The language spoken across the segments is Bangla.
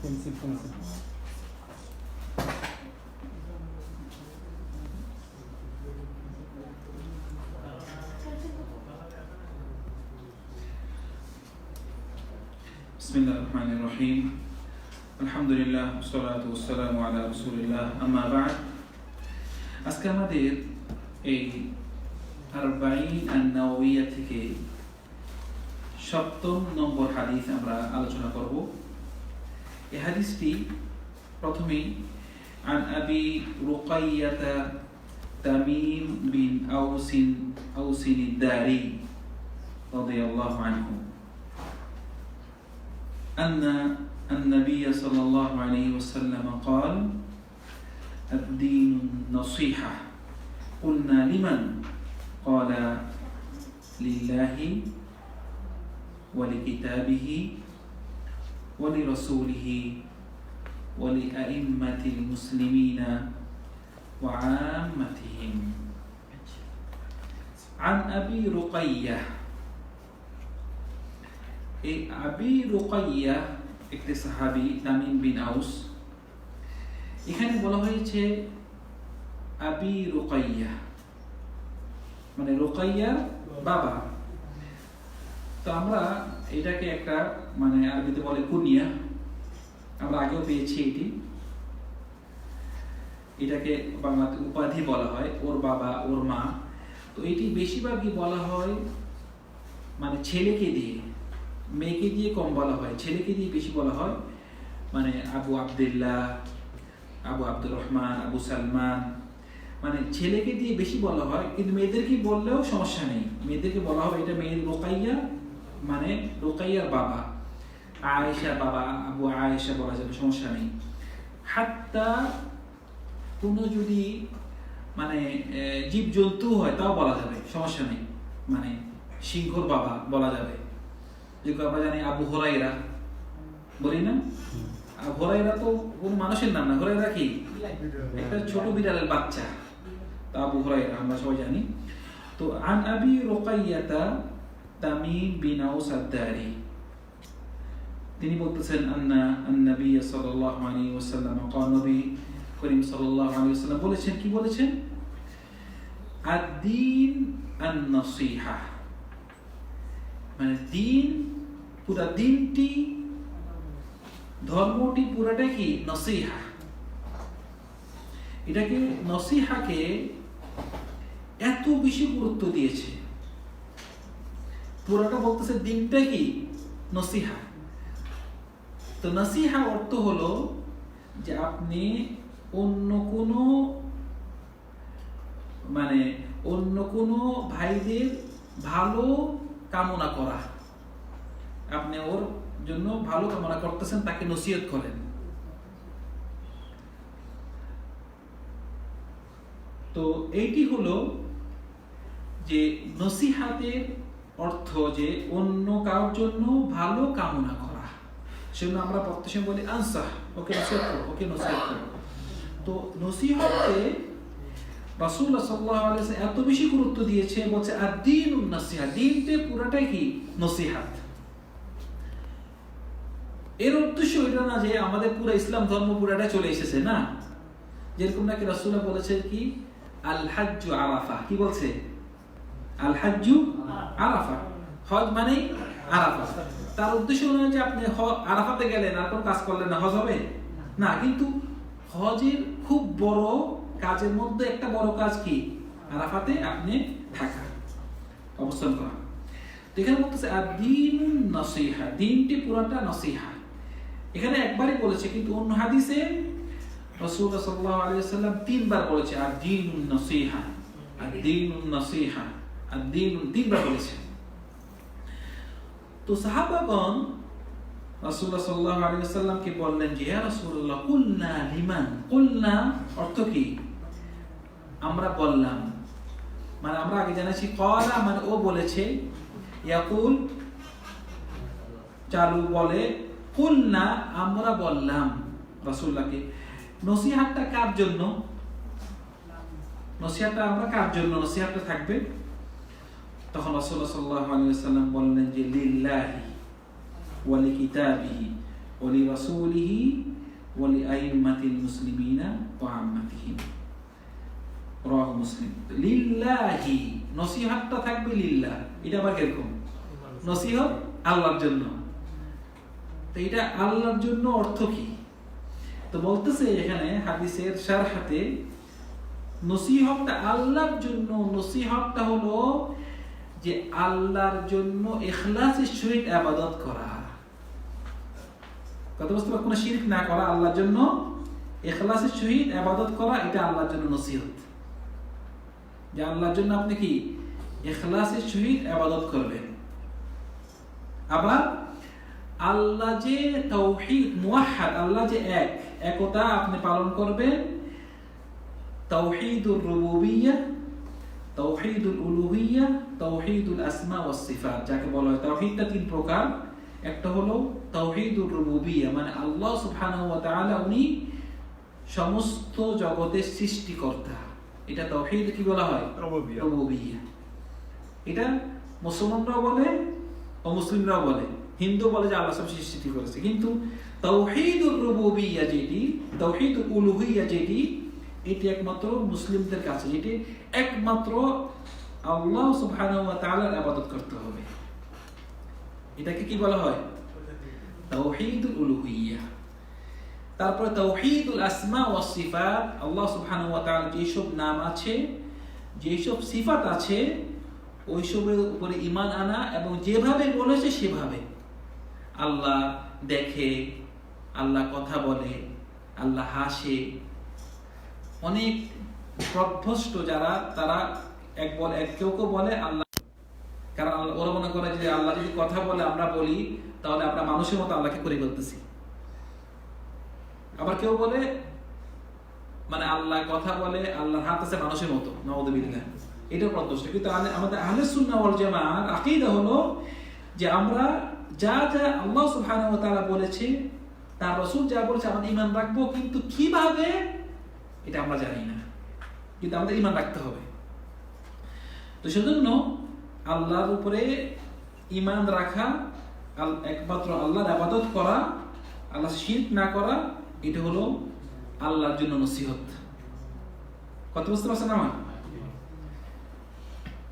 পেন্সিল পেন্সিল بسم الله الرحمن الرحيم الحمد لله والصلاة والسلام على رسول الله أما بعد আজকে আমাদের এই আরবাইন আন নাওয়িয়া থেকে সপ্তম নম্বর হাদিস আমরা আলোচনা করব এই হাদিসটি প্রথমেই عن أبي رقية تميم بن أوس أوس الداري رضي الله عنه أن النبي صلى الله عليه وسلم قال الدين النصيحة قلنا لمن قال لله ولكتابه ولرسوله ولأئمة المسلمين وعامتهم عن أبي رقية এই আবি রুকাইয়া একটি সাহাবি তামিম বিন আউস এখানে বলা হয়েছে আবি রুকাইয়া মানে রুকাইয়ার বাবা তো আমরা এটাকে একটা মানে আরবিতে বলে কুনিয়া, আমরা আগেও পেয়েছি এটি। এটাকে বাংলাতে উপাধি বলা হয়, ওর বাবা, ওর মা। তো এটি বেশিরভাগই বলা হয় মানে ছেলেকে দিয়ে, মেয়েকে দিয়ে কম বলা হয়। ছেলেকে দিয়ে বেশি বলা হয় মানে আবু আবদুল্লাহ, আবু আব্দুর রহমান, আবু সালমান। মানে ছেলেকে দিয়ে বেশি বলা হয়, কিন্তু মেয়েদেরকে বললেও সমস্যা নেই। মেয়েদেরকে বলা হবে এটা মেয়ের রোকাইয়া মানে রোকাইয়ার বাবা আয়েশা বাবা আবু আয়েশা বলা যাবে সমস্যা নেই। হাত্তা কোনো যদি মানে জীব জন্তু হয় তাও বলা যাবে সমস্যা নেই। মানে সিংহর বাবা বলা যাবে। যেগুলো আমরা জানি আবু হরাইরা বলি না? আর হরাইরা তো কোন মানুষের নাম না। হরাইরা কি? একটা ছোট বিড়ালের বাচ্চা। তা আবু হরাইরা আমরা সবাই জানি। তো আন আবি রোকাইয়াতা তামিম বিন আউস তিনি বলতেছেন, আন্না সাল্লাল্লাহু আলাইহি ওয়াসাল্লাম নবী করিম সাল্লাল্লাহু আলাইহি ওয়াসাল্লাম বলেছেন, কি বলেছেন? আদ-দীন আন-নসিহা। মানে দিন, পুরা দিনটি, ধর্মটি পুরাটাই কি? নসিহা। এটাকে নসিহাকে এত বেশি গুরুত্ব দিয়েছে। পুরাটা বলতেছে দিনটা কি? নসিহা। তো নসিহা অর্থ হলো যে আপনি অন্য কোনো মানে অন্য কোনো ভাইদের ভালো কামনা করা। আপনি ওর জন্য ভালো কামনা করতেছেন, তাকে নসিহত করেন। তো এইটি হলো যে নসিহাতের অর্থ যে অন্য কারোর জন্য ভালো কামনা করা। সেজন্য আমরা প্রত্যেক বলি, আনসাহ, ওকে নসিহত করো, ওকে নসিহত করো। তো নসিহতে রাসূলুল্লাহ সাল্লাল্লাহু আলাইহি এত বেশি গুরুত্ব দিয়েছে বলছে আর দিন নসিহা। দিনতে পুরাটাই কি? নসিহাত। এর উদ্দেশ্য এটা না যে আমাদের পুরো ইসলাম ধর্ম পুরাটা চলে এসেছে, না? যেরকম নাকি রাসূলুল্লাহ বলেছে কি? আল হাজ্জু আরাফা কি বলছে? আল হাজ্জু আরাফা। হজ মানে আরাফা। তার উদ্দেশ্য নয় যে আপনি আরাফাতে গেলেন, আর কোন কাজ করলেন না, হজ হবে? না, কিন্তু হজের খুব বড় কাজের মধ্যে একটা বড় কাজ কি? আরাফাতে আপনি থাকা, অবস্থান করা। এখানে বলতেছে আর দিন নসিহা দিনটি পুরাটা নসিহা। এখানে একবারই বলেছে, কিন্তু অন্য হাদিসে রাসূলুল্লাহ সাল্লাল্লাহু আলাইহি ওয়াসাল্লাম তিনবার বলেছে আর দিন নসিহা আর দিন নসিহা দিন তিনবার বলেছে। তো সাহাবাগণ রাসূলুল্লাহ সাল্লাল্লাহু আলাইহি ওয়াসাল্লামকে বললেন যে ইয়া রাসূলুল্লাহ, কুলনা লিমান? কুলনা অর্থ কি? আমরা বললাম। মানে আমরা আগে জানাচ্ছি কলা মানে ও বলেছে, ইয়াকুল চালু বলে, কুলনা আমরা বললাম রাসূলুল্লাহকে। নসিহাতটা কার জন্য? নসিহাতটা আমরা কার জন্য? নসিহাতটা থাকবে তখন আলাইহি বললেন যে, লিল্লাহি মুসলিমিনা আম্মাতিহিম। মুসলিম। লিল্লাহি, নসিহতটা থাকবে লিল্লাহ। এটা আবার কীরকম? নসিহত আল্লাহর জন্য। তো এটা আল্লাহর জন্য অর্থ কি? তো বলতেছে এখানে হাদিসের শারহাতে নসিহতটা আল্লাহর জন্য, নসিহতটা হলো যে আল্লাহর জন্য ইখলাসের সহিত আবাদত করা। কথা বুঝতে? কোনো শিরক না করা আল্লাহর জন্য ইখলাসের সহিত আবাদত করা, এটা আল্লাহর জন্য নসিহত। যে আল্লাহর জন্য আপনি কি ইখলাসের সহিত আবাদত করবেন? আবার আল্লাহ যে তৌহিদ মুয়াহ্হাদ, আল্লাহ যে এক, একতা আপনি পালন করবেন। তাওহীদুর রুবুবিyyah তাওহীদুল উলুহিyyah তাওহীদুল আসমা ওয়াস সিফাত। যাকে বলা হয় তাওহীদটা তিন প্রকার। একটা হলো তাওহীদুর রুবুবিyyah মানে আল্লাহ সুবহানাহু ওয়া তাআলা উনি সমস্ত জগতের সৃষ্টিকর্তা। এটা তাওহীদ কি বলা হয়। রুবুবিyyah এটা মুসলমানরাও বলে অমুসলিমরাও বলে। হিন্দু বলে যে আল্লাহ সব সৃষ্টি করেছে। কিন্তু তাওহীদুর রুবুবিyyah যেটি তাওহীদুল উলুহিyyah যেটি এটি একমাত্র মুসলিমদের কাছে, এটি একমাত্র আল্লাহ তাআলার ইবাদত করতে হবে। এটাকে কি বলা হয়? তাওহীদুল উলুহিyyah তারপরে তাওহীদুল আসমা ওয়াস সিফাত, আল্লাহ তাআলা যেসব নাম আছে, যেসব সিফাত আছে, ওইসবের উপরে ঈমান আনা এবং যেভাবে বলেছে সেভাবে। আল্লাহ দেখে, আল্লাহ কথা বলে, আল্লাহ হাসে অনেক প্রভ্রষ্ট যারা, তারা এক বলে, এক কেউ কেউ বলে আল্লাহ। কারণ ওরা মনে করে যে আল্লাহ যদি কথা বলে আমরা বলি, তাহলে আমরা মানুষের মতো আল্লাহকে করে ফেলতেছি। আবার কেউ বলে মানে আল্লাহ কথা বলে, আল্লাহর হাত আছে মানুষের মতো। নওয়াজবিল্লাহ এটা প্রদোষ কিন্তু আমাদের আহলে সুন্নাহ ওয়াল জামাআর আকীদা হলো যে আমরা যা যা আল্লাহ সুবহানাহু ওয়া তাআলা বলেছে, তার রাসূল যা বলেছে, আমরা ঈমান রাখব, কিন্তু কীভাবে এটা আমরা জানি না। কিন্তু আমাদের ইমান রাখতে হবে। তো সেজন্য আল্লাহর উপরে ইমান রাখা একমাত্র আল্লাহর আবাদত করা আল্লাহ শিরক না করা এটা হলো আল্লাহর জন্য নসিহত। কত বুঝতে পারছেন আমার?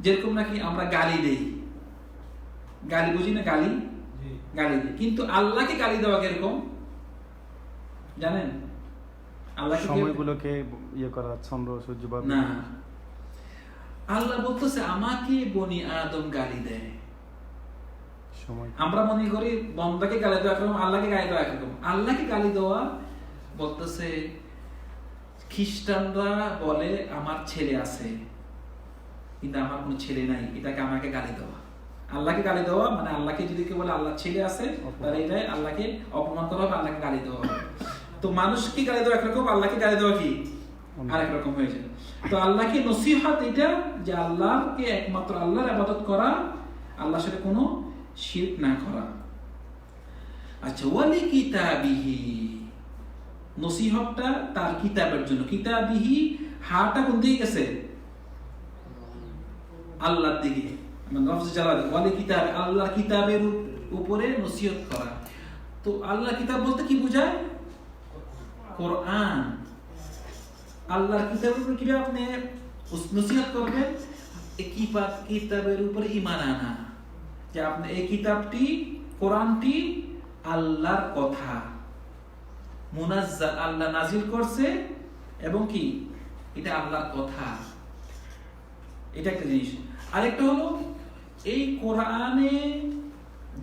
যেরকম নাকি আমরা গালি দেই। গালি বুঝি না গালি? গালি দিই। কিন্তু আল্লাহকে গালি দেওয়া কীরকম? জানেন? সময়গুলোকে ইয়ে করা চন্দ্র সূর্য বা না। আল্লাহ বলতেছে আমাকে বনি আদম গালি দেয় সময়। আমরা মনে করি বন্দাকে গালি দেওয়া একরকম আল্লাহকে গালি দেওয়া একরকম আল্লাহকে গালি দেওয়া বলতেছে খ্রিস্টানরা বলে আমার ছেলে আছে। কিন্তু আমার কোনো ছেলে নাই এটাকে আমাকে গালি দেওয়া। আল্লাহকে গালি দেওয়া মানে আল্লাহকে যদি কেউ বলে আল্লাহ ছেলে আছে তাহলে এটাই আল্লাহকে অপমান করা হবে আল্লাহকে গালি দেওয়া হবে। তো মানুষকে গালি দেওয়া একরকম আল্লাহকে গালি দেওয়া কি? আরেক রকম হয়ে যায়। তো আল্লাহকে নসিহত এটা যে আল্লাহকে একমাত্র আল্লাহর আবাদত করা আল্লাহর সাথে কোনো শিরক না করা। আচ্ছা ওয়ালি কিতাবিহি। নসিহতটা তার কিতাবের জন্য। কিতাবিহি হাটা কোন দিকে গেছে? আল্লাহর দিকে। ওয়ালি কিতাব আল্লাহর কিতাবের উপ- উপরে নসিহত করা। তো আল্লাহ কিতাব বলতে কি বোঝায়? কোরআন। আল্লাহর কিতাবের উপর কীভাবে আপনি নসিহত করবেন? কিতাবের উপরে ইমান আনা। যে আপনি এই কিতাবটি, কোরআনটি আল্লাহর কথা। মুনাজ্জাল আল্লাহ নাজিল করছে এবং কি? এটা আল্লাহর কথা। এটা একটা জিনিস। আরেকটা হলো, এই কোরআনে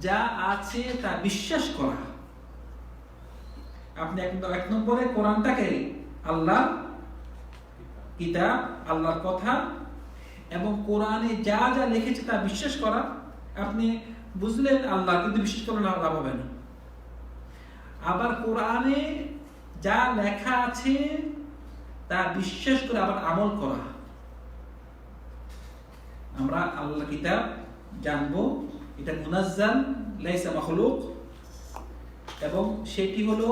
যা আছে তা বিশ্বাস করা। আপনি এক এক নম্বরে কোরআনটাকে আল্লাহ কিতাব, আল্লাহর কথা এবং কোরআনে যা যা লিখেছে তা বিশ্বাস করা, আপনি বুঝলেন আল্লাহ কিন্তু বিশ্বাস করলে লাভ লাভ হবে না। আবার কোরআনে যা লেখা আছে তা বিশ্বাস করে আবার আমল করা। আমরা আল্লাহ কিতাব জানব, এটা মুনাজ্জাল, লাইসা মাখলুক এবং সেটি হলো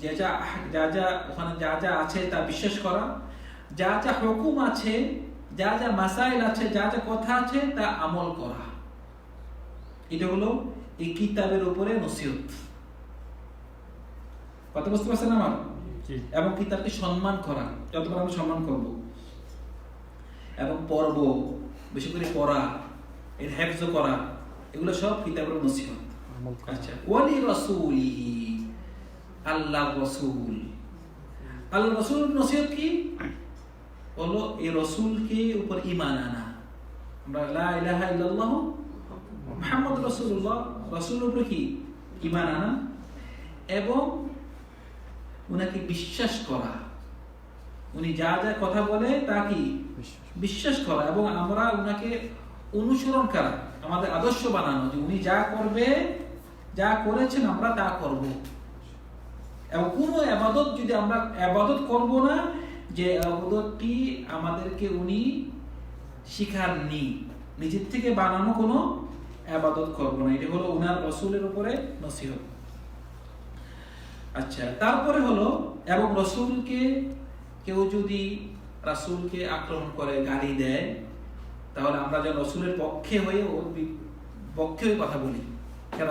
যে যা যা যা ওখানে যা যা আছে তা বিশ্বাস করা। যা যা হুকুম আছে যা যা মাসাইল আছে যা যা কথা আছে তা আমল করা। এটা হলো এই কিতাবের উপরে নসিহত। কথা বুঝতে পারছেন আমার? এবং কিতাবকে সম্মান করা। যতবার আমরা সম্মান করব। এবং পড়ব বেশি করে পড়া এর হেফজ করা এগুলো সব কিতাবের নসিহত। আচ্ছা ওয়ালি রাসূলিহি। আল্লাহ রাসূল। আল্লাহ রাসূল নসিহত কি? হলো এই রাসূলকে উপর ঈমান আনা। আমরা লা ইলাহা ইল্লাল্লাহ, মুহাম্মদ রাসূলুল্লাহ। রাসূলের উপরে কি? ঈমান আনা। এবং উনাকে বিশ্বাস করা। উনি যা যা কথা বলে তা কি। বিশ্বাস করা। এবং আমরা উনাকে অনুসরণ করা, আমাদের আদর্শ বানানো যে উনি যা করবে, যা করেছেন আমরা তা করব। এবং কোনো আবাদত যদি আমরা আবাদত করব না, যে আবাদতটি আমাদেরকে উনি শিখাননি, নিজের থেকে বানানো কোনো আবাদত করব না। এটা হলো উনার রসুলের উপরে নসিহত। আচ্ছা তারপরে হলো, এবং রসুলকে, কেউ যদি রাসূলকে আক্রমণ করে, গালি দেয়, তাহলে আমরা যেন রসুলের পক্ষে হয়ে ওর পক্ষে কথা বলি।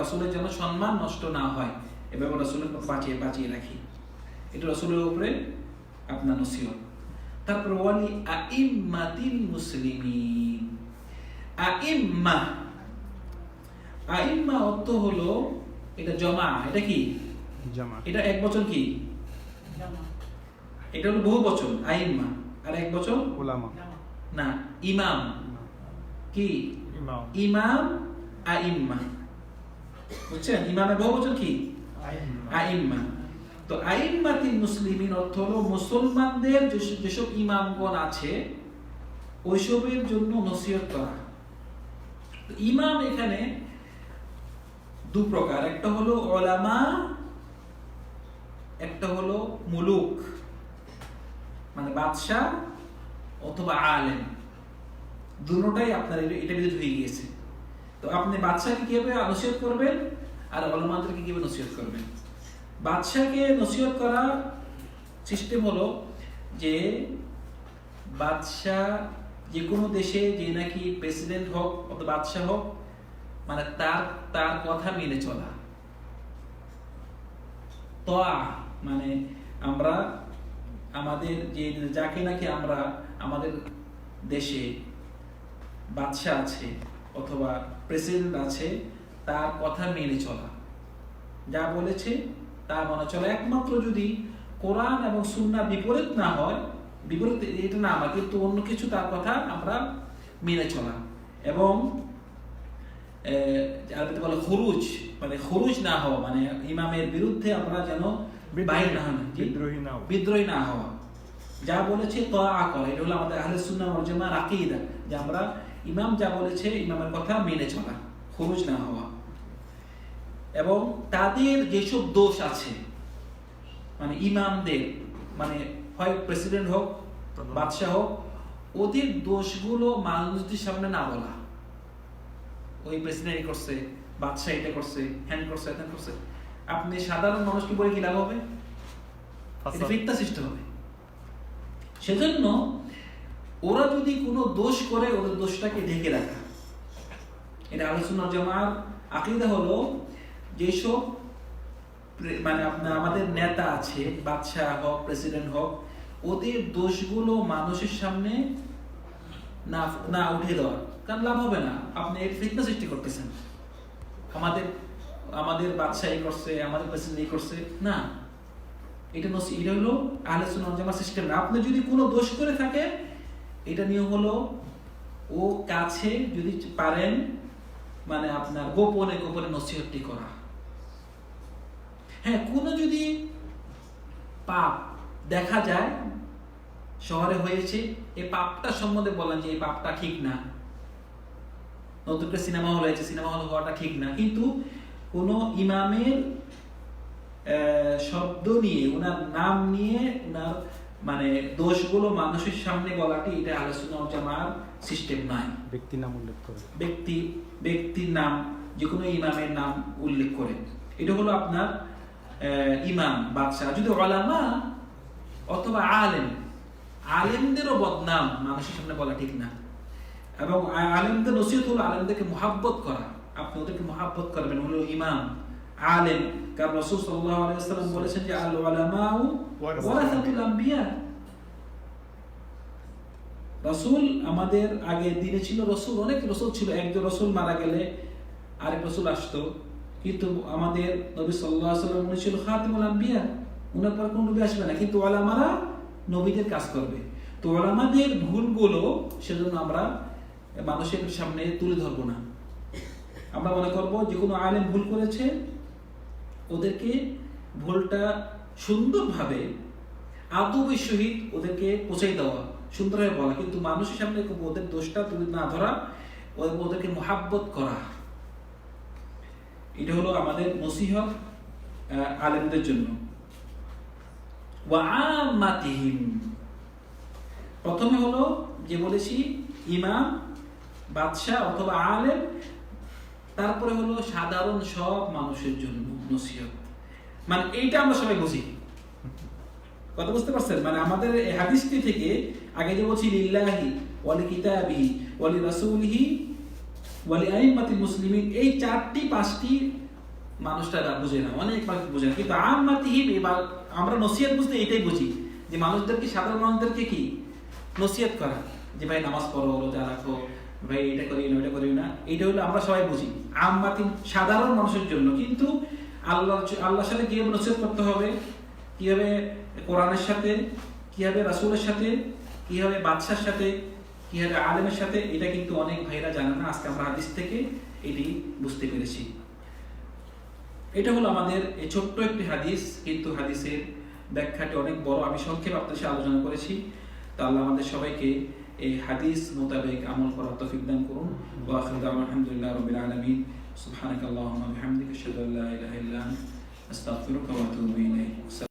রসুলের যেন সম্মান নষ্ট না হয়। এভাবে রসুলের বাঁচিয়ে বাঁচিয়ে রাখি। এটা রসুলের উপরে আপনার নসিহত। তারপর ওয়ালি আইম্মাতিল মুসলিমিন। আইম্মা আইম্মা অর্থ হলো এটা জমা এটা কি? জামা। এটা এক বছর কি? এটা হলো বহু বচন আইম্মা। আর এক বছর? ওলামা না ইমাম। কি? ইমাম। ইমাম আইম্মা। বুঝছেন? ইমামের বহু বচন কি? আইম্মা। তো আইম্মাতিল মুসলিমিন অর্থ হলো মুসলমানদের যেসব- ইমামগণ আছে ওইসবের জন্য নসিহত করা। ইমাম এখানে দু প্রকার, একটা হলো ওলামা, একটা হলো মুলুক মানে বাদশাহ অথবা আলেম। দুটোটাই আপনার এটা- এটা ভিতরে হয়ে গিয়েছে। তো আপনি বাদশাহকে কীভাবে নসিহত করবেন? আর অলমাদেরকে কীভাবে নসিহত করবেন বাদশাহকে নসিহত করা সিস্টেম হলো যে বাদশাহ যে কোনো দেশে যে নাকি প্রেসিডেন্ট হোক অথবা বাদশাহ হোক মানে তার তার কথা মেনে চলা। তোয়া মানে আমরা আমাদের যে, যাকে নাকি আমরা আমাদের দেশে বাদশাহ আছে অথবা প্রেসিডেন্ট আছে তার কথা মেনে চলা। যা বলেছে তা মনে চলা। একমাত্র যদি কোরআন এবং সুন্না বিপরীত না হয় বিপরীত এটা না আমার কিন্তু অন্য কিছু তার কথা আমরা মেনে চলা। এবং আরবিতে বলে খরুজ মানে খরুজ না হওয়া মানে ইমামের বিরুদ্ধে আমরা যেন বাইর না হন বিদ্রোহী না হওয়া। বিদ্রোহী না হওয়া। যা বলেছে তোয়া করা এটা হলো আমাদের আহলে সুন্নাহ ওয়াল জামার আকীদা যে আমরা ইমাম যা বলেছে ইমামের কথা মেনে চলা। খরুজ না হওয়া। এবং তাদের যেসব দোষ আছে মানে ইমামদের মানে হয় প্রেসিডেন্ট হোক বাদশাহ হোক ওদের দোষগুলো মানুষদের সামনে না বলা। ওই প্রেসিডেন্ট করছে বাদশাহ এটা করছে হ্যান্ড করছে হ্যান করছে। আপনি সাধারণ মানুষকে বলে কি লাভ হবে? ফাসাদ। ফিতনা সৃষ্টি হবে। সেজন্য ওরা যদি কোনো দোষ করে ওদের দোষটাকে ঢেকে রাখা। এটা আলোচনা জামার আকিদা হলো যেসব মানে আমাদের নেতা আছে, বাদশাহ হোক প্রেসিডেন্ট হোক, ওদের দোষগুলো মানুষের সামনে না না উঠে দেওয়া, কারণ লাভ হবে না। আপনি এর ফিতনা সৃষ্টি করতেছেন। আমাদের আমাদের বাদশাহ এই করছে, আমাদের প্রেসিডেন্ট এই করছে, না। এটা নসি, এটা হলো আহলে সুন্নাহ সিস্টেম না আপনি যদি কোনো দোষ করে থাকে, এটা নিয়ে হলো ও কাছে যদি পারেন মানে আপনার গোপনে গোপনে নসিহতটি করা। হ্যাঁ কোনো যদি পাপ দেখা যায় শহরে হয়েছে এই পাপটা সম্বন্ধে বলেন যে এই পাপটা ঠিক না। নতুন করে সিনেমা হল হয়েছে সিনেমা হল হওয়াটা ঠিক না। কিন্তু কোন ইমামের শব্দ নিয়ে ওনার নাম নিয়ে ওনার মানে দোষগুলো মানুষের সামনে বলাটি এটা আলোচনা জামার সিস্টেম নয়। ব্যক্তি নাম উল্লেখ করে। ব্যক্তি ব্যক্তির নাম যে কোনো ইমামের নাম উল্লেখ করে। এটা হলো আপনার ইমাম, বাদশাহ। যদি ওলামা অথবা আলেম, আলেমদেরও বদনাম মানুষের সামনে বলা ঠিক না। এবং আলেমদের নসিহত হলো আলেমদেরকে মহাব্বত করা। আপনি ওদেরকে মহাব্বত করবেন। হলো ইমাম, আলেম। কারণ রসুল আলাইহি বলেছেন যে আল উলামাউ ওয়ারাসাতুল আম্বিয়া। রসুল আমাদের আগে দিনে ছিল, রসুল অনেক রসুল ছিল। একজন রসুল মারা গেলে আরেক রসুল আসতো। কিন্তু আমাদের নবী সাল্লাল্লাহু আলাইহি ওয়াসাল্লাম উনি ছিল খাতিমুল আম্বিয়া। উনার পর কোন নবী আসবে না, কিন্তু ওলামারা নবীদের কাজ করবে। তো ওলামাদের ভুলগুলো সেজন্য আমরা মানুষের সামনে তুলে ধরবো না। আমরা মনে করব যে কোনো আলেম ভুল করেছে, ওদেরকে ভুলটা সুন্দরভাবে আদবের সহিত ওদেরকে পৌঁছাই দেওয়া সুন্দরভাবে বলা। কিন্তু মানুষের সামনে ওদের দোষটা তুলে না ধরা ওদেরকে মোহাব্বত করা। এটা হলো আমাদের নসিহত আলেমদের জন্য। ওয়া আম্মাতিহিম। প্রথমে হলো যে বলেছি, ইমাম, বাদশাহ অথবা আলেম, তারপরে হলো সাধারণ সব মানুষের জন্য নসিহত। মানে এইটা আমরা সবাই বুঝি। কথা বুঝতে পারছেন? মানে আমাদের হাদিসটি থেকে আগে যে বলছি, লিল্লাহি ওয়ালি কিতাবিহি ওয়ালি রাসূলিহি ওয়ালি আইম্মাতিল মুসলিমিন, এই চারটি, পাঁচটি মানুষটা বুঝে না, অনেক মানুষ বুঝে না। কিন্তু আম্মাতিহিম এবার আমরা নসিহত বুঝতে এটাই বুঝি যে মানুষদেরকে সাধারণ মানুষদেরকে কি নসিহত করা? যে ভাই নামাজ পড়ো, রোজা রাখো, ভাই এটা করি না ওটা করি না এটা হলো আমরা সবাই বুঝি। আম্মাতি সাধারণ মানুষের জন্য, কিন্তু আল্লাহ আল্লাহর সাথে কীভাবে নসিহত করতে হবে? কীভাবে কোরআনের সাথে, কীভাবে রাসুলের সাথে, কীভাবে বাদশার সাথে কীভাবে আলেমের সাথে এটা কিন্তু অনেক ভাইরা জানে না। আজকে আমরা হাদিস থেকে এটি বুঝতে পেরেছি। এটা হলো আমাদের এই ছোট্ট একটি হাদিস, কিন্তু হাদিসের ব্যাখ্যাটি অনেক বড়। আমি সংক্ষেপে আপনাদের সাথে আলোচনা করেছি। তা আল্লাহ আমাদের সবাইকে এই হাদিস মোতাবেক আমল করার তৌফিক দান করুন। আলহামদুলিল্লাহি রাব্বিল আলামিন। সুবহানাকাল্লাহুম্মা ওয়া বিহামদিকা আশহাদু আল্লা ইলাহা ইল্লা আস্তাগফিরুকা ওয়া ইলাইক।